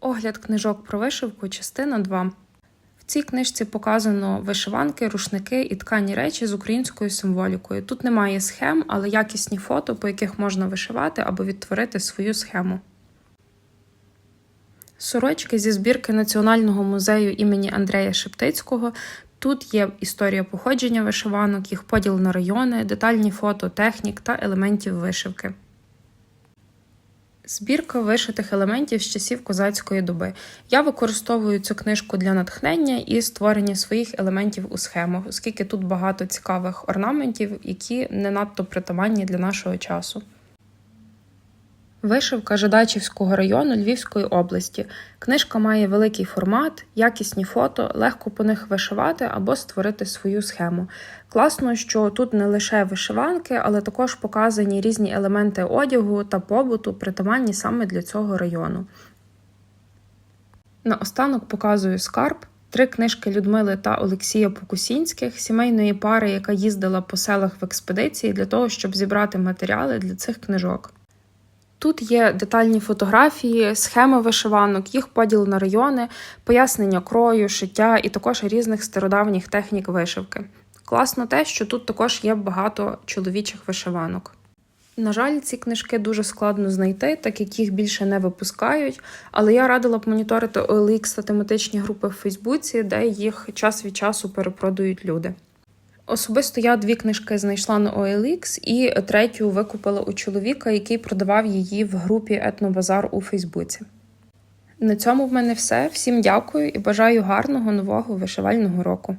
Огляд книжок про вишивку, частина 2. В цій книжці показано вишиванки, рушники і ткані речі з українською символікою. Тут немає схем, але якісні фото, по яких можна вишивати або відтворити свою схему. Сорочки зі збірки Національного музею імені Андрея Шептицького. Тут є історія походження вишиванок, їх поділ на райони, детальні фото технік та елементів вишивки. Збірка вишитих елементів з часів козацької доби. Я використовую цю книжку для натхнення і створення своїх елементів у схемах, оскільки тут багато цікавих орнаментів, які не надто притаманні для нашого часу. Вишивка Жидачівського району Львівської області. Книжка має великий формат, якісні фото, легко по них вишивати або створити свою схему. Класно, що тут не лише вишиванки, але також показані різні елементи одягу та побуту, притаманні саме для цього району. Наостанок показую скарб. Три книжки Людмили та Олексія Покусінських, сімейної пари, яка їздила по селах в експедиції для того, щоб зібрати матеріали для цих книжок. Тут є детальні фотографії, схеми вишиванок, їх поділ на райони, пояснення крою, шиття і також різних стародавніх технік вишивки. Класно те, що тут також є багато чоловічих вишиванок. На жаль, ці книжки дуже складно знайти, так як їх більше не випускають, але я радила б моніторити OLX та тематичні групи в Фейсбуці, де їх час від часу перепродають люди. Особисто я дві книжки знайшла на OLX і третю викупила у чоловіка, який продавав її в групі Етнобазар у Фейсбуці. На цьому в мене все. Всім дякую і бажаю гарного нового вишивального року.